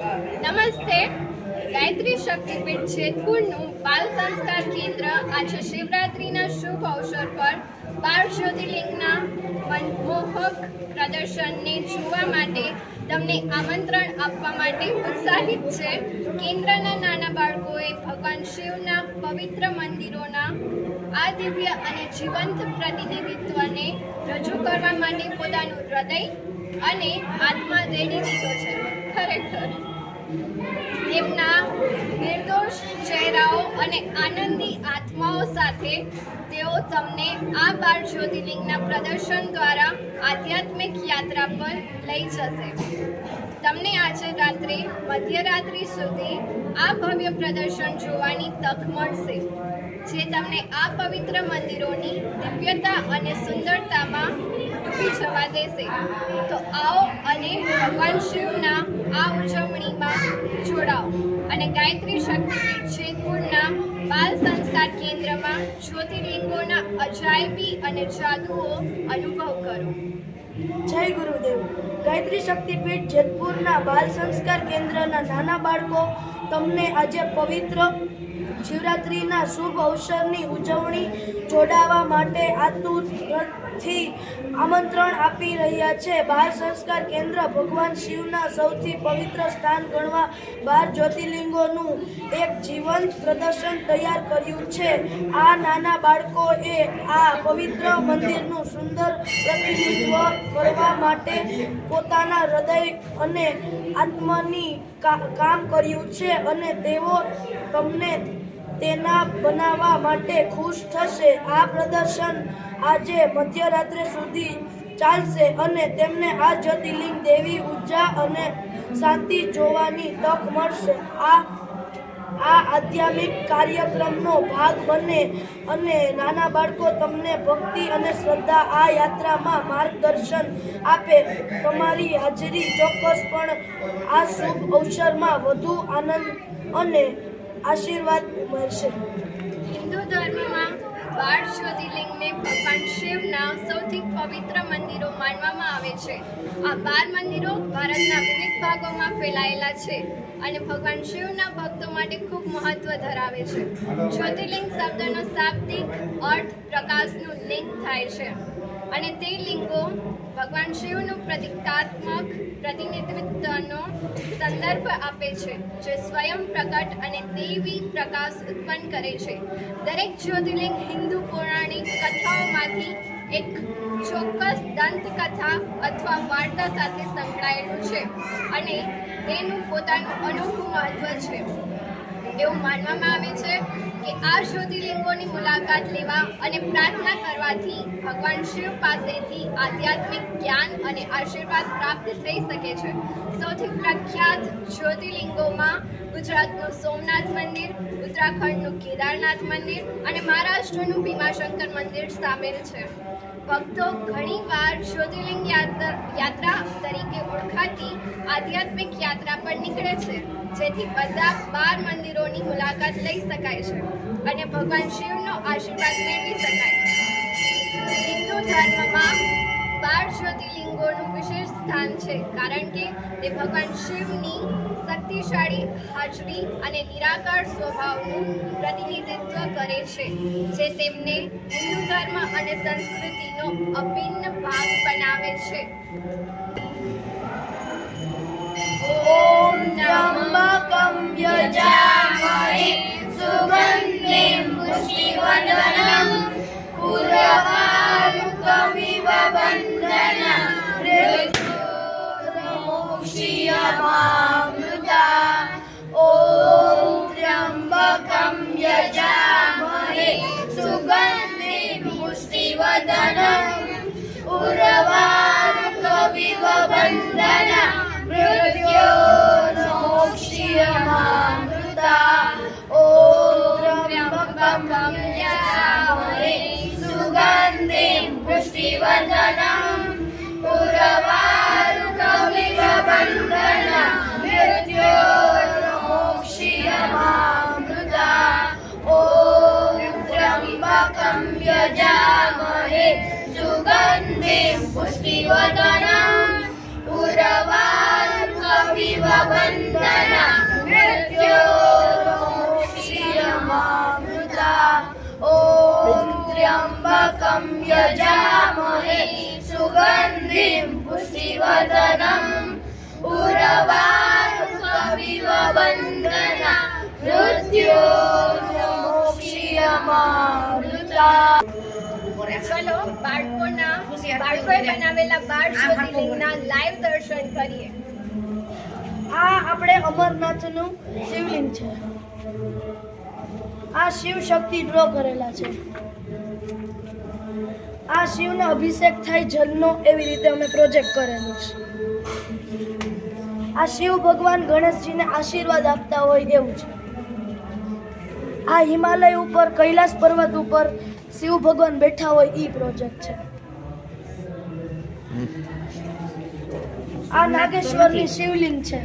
નમસ્તે. ગાયત્રી શક્તિપીઠ જેતપુરનું બાલ સંસ્કાર કેન્દ્ર. આજે શિવરાત્રિના શુભ અવસર પર બાર જ્યોતિર્લિંગના મનમોહક પ્રદર્શનને જોવા માટે તમને આમંત્રણ આપવા માટે ઉત્સાહિત છે. કેન્દ્રના નાના બાળકોએ ભગવાન શિવના પવિત્ર મંદિરોના આ દિવ્ય અને જીવંત પ્રતિનિધિત્વને રજૂ કરવા માટે પોતાનું હૃદય અને આત્મા રેડી દીધો છે. ખરેખર. તેમના નિર્દોષ ચહેરાઓ અને આનંદી આત્માઓ સાથે તેઓ તમને આ બાર જ્યોતિર્લિંગના પ્રદર્શન દ્વારા આધ્યાત્મિક યાત્રા પર લઈ જશે. તમને આજે રાત્રે મધ્યરાત્રિ સુધી આ ભવ્ય પ્રદર્શન જોવાની તક મળશે, જે તમને આ પવિત્ર મંદિરોની દિવ્યતા અને સુંદરતામાં ડૂબી જવા દેશે. તો આવો અને ભગવાન શિવના આ ઉજવણીમાં જોડાઓ. અને ગાયત્રી શક્તિપીઠ જેતપુરના બાલ સંસ્કાર કેન્દ્રમાં જ્યોતિર્લિંગોના અજાયબી અને જાદુઓ અનુભવ કરો. જય ગુરુદેવ. ગાયત્રી શક્તિપીઠ જેતપુરના બાલ સંસ્કાર કેન્દ્રના નાના બાળકો, તમને આજે પવિત્ર શિવરાત્રિના શુભ અવસરની ઉજવણી જોડાવા માટે આતુરથી આમંત્રણ આપી રહ્યા છે. બાળ સંસ્કાર કેન્દ્ર ભગવાન શિવના સૌથી પવિત્ર સ્થાન ગણવા બાર જ્યોતિર્લિંગોનું એક જીવંત પ્રદર્શન તૈયાર કર્યું છે. આ નાના બાળકોએ આ પવિત્ર મંદિરનું સુંદર પ્રતિનિધિત્વ કરવા માટે પોતાના હૃદય અને આત્માની કામ કર્યું છે અને તેઓ તમને તેના બનાવવા માટે ખુશ થશે. આ પ્રદર્શન આજે મધ્યરાત્રે સુધી ચાલશે અને તેમને આ જ્યોતિર્લિંગ દેવી ઊર્જા અને શાંતિ જોવાની તક મળશે. આ આ આધ્યાત્મિક કાર્યક્રમનો ભાગ બને અને નાના બાળકો તમને ભક્તિ અને શ્રદ્ધા આ યાત્રામાં માર્ગદર્શન આપે. તમારી હાજરી ચોક્કસ પણ આ શુભ અવસરમાં વધુ આનંદ અને આશીર્વાદ મળશે. હિન્દુ ધર્મમાં બાર જ્યોતિર્લિંગને ભગવાન શિવના સૌથી પવિત્ર મંદિરો માનવામાં આવે છે. આ બાર મંદિરો ભારતના વિવિધ ભાગોમાં ફેલાયેલા છે અને ભગવાન શિવના ભક્તો માટે ખૂબ મહત્વ ધરાવે છે. જ્યોતિર્લિંગ શબ્દનો શાબ્દિક અર્થ પ્રકાશનું લિંગ થાય છે. અને તે લિંગો ભગવાન શિવનું પ્રતિકાત્મક પ્રતિનિધિત્વનો સંદર્ભ આપે છે, જે સ્વયં પ્રકટ અને દેવી પ્રકાશ ઉત્પન્ન કરે છે. દરેક જ્યોતિર્લિંગ હિન્દુ પૌરાણિક કથાઓમાંથી એક ચોક્કસ દંતકથા અથવા વાર્તા સાથે સંકળાયેલું છે અને તેનું પોતાનું અનોખું મહત્વ છે. એવું માનવામાં આવે છે કે આ જ્યોતિર્લિંગોની મુલાકાત લેવા અને પ્રાર્થના કરવાથી ભગવાન શિવ પાસેથી આધ્યાત્મિક જ્ઞાન અને આશીર્વાદ પ્રાપ્ત થઈ શકે છે. સૌથી પ્રખ્યાત જ્યોતિર્લિંગોમાં ગુજરાતનું સોમનાથ મંદિર, ઉત્તરાખંડનું કેદારનાથ મંદિર અને મહારાષ્ટ્રનું ભીમાશંકર મંદિર સામેલ છે. ભક્તો ઘણીવાર જ્યોતિર્લિંગ યાત્રા તરીકે ઓળખાતી આધ્યાત્મિક યાત્રા પર નીકળે છે. જેથી બધા બાર મંદિરોની મુલાકાત લઈ શકાય છે અને ભગવાન શિવનો આશીર્વાદ મેળવી શકાય. હિન્દુ ધર્મમાં બાર જ્યોતિર્લિંગોનું વિશેષ સ્થાન છે કારણ કે તે ભગવાન શિવની શક્તિશાળી, હાજરી અને નિરાકાર સ્વભાવનું પ્રતિનિધિત્વ કરે છે, જે તેમને હિન્દુ ધર્મ અને સંસ્કૃતિનો અભિન્ન ભાગ બનાવે છે. ઓમ ત્ર્યંબકમ योजामहे सुगन्धिं पुष्टिवनम् मृदा ओ रमगं जामहे सुगन्धिष्ठिवदन वन्दन मृदो रोक्षिया मृदा ओद्रविमगं यजा महे વંદના મૃત્યોર્મોક્ષીયમામૃતા ઓમ ત્ર્યંબકમ યજામહે સુગંધિમ પુષ્ટિવર્ધનમ ઉર્વારુકમિવ વંદના મૃત્યોર્મોક્ષીયમામૃતા ચલો બાળકોના બાળકોએ બનાવેલા બાળ જ્યોતિર્લિંગના લાઈવ દર્શન કરીએ આ આપણે અમરનાથનું શિવલિંગ છે. આ શિવ શક્તિ ડ્રો કરેલા છે. આ શિવનો અભિષેક થાય જલનો એવી રીતે અમે પ્રોજેક્ટ કરેલો છે. આ શિવ ભગવાન ગણેશજીને આશીર્વાદ આપતા હોય એવું છે. આ હિમાલય ઉપર, કૈલાસ પર્વત ઉપર શિવ ભગવાન બેઠા હોય એ પ્રોજેક્ટ છે. આ નાગેશ્વરની શિવલિંગ છે.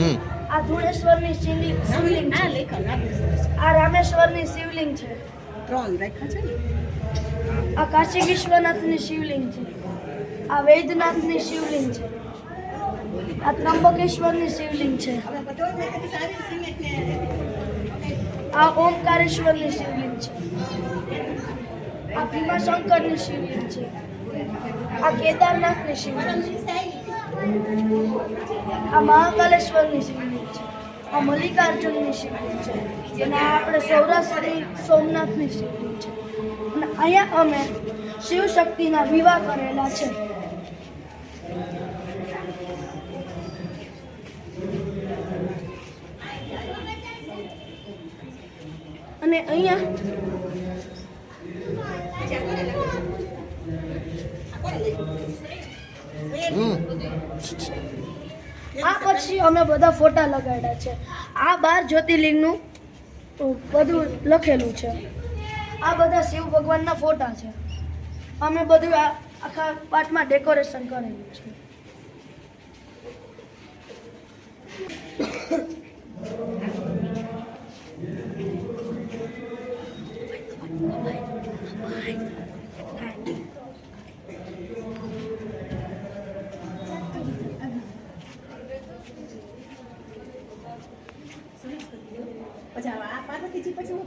હમ. આ ધુણેશ્વરની શિવલિંગ શિવલિંગ છે. આ રામેશ્વરની શિવલિંગ છે. ત્રણ રાખ્યા છે આ કાશી વિશ્વનાથની શિવલિંગ છે. આ વૈદ્યનાથની શિવલિંગ છે. આ ત્રંબકેશ્વરની શિવલિંગ છે. આ ઓમકારેશ્વરની શિવલિંગ છે. આ ભીમાશંકરની શિવલિંગ છે. આ કેદારનાથની શિવલિંગ છે. આ મહાકાલેશ્વરની શિવલિંગ છે. આ મલ્લિકાર્જુનની શિવલિંગ છે. અને આપણે સૌરાષ્ટ્રની સોમનાથની શિવલિંગ છે. અને અહીંયા અમે શિવ શક્તિના વિવાહ કરેલા છે. અને અહીંયા હમ આ પછી અમે બધા ફોટા લગાડ્યા છે. આ બાર જ્યોતિર્લિંગનું બધું લખેલું છે. આ બધા શિવ ભગવાનના ફોટા છે. અમે બધું આ આખા પાઠમાં ડેકોરેશન કરેલું છે. પછી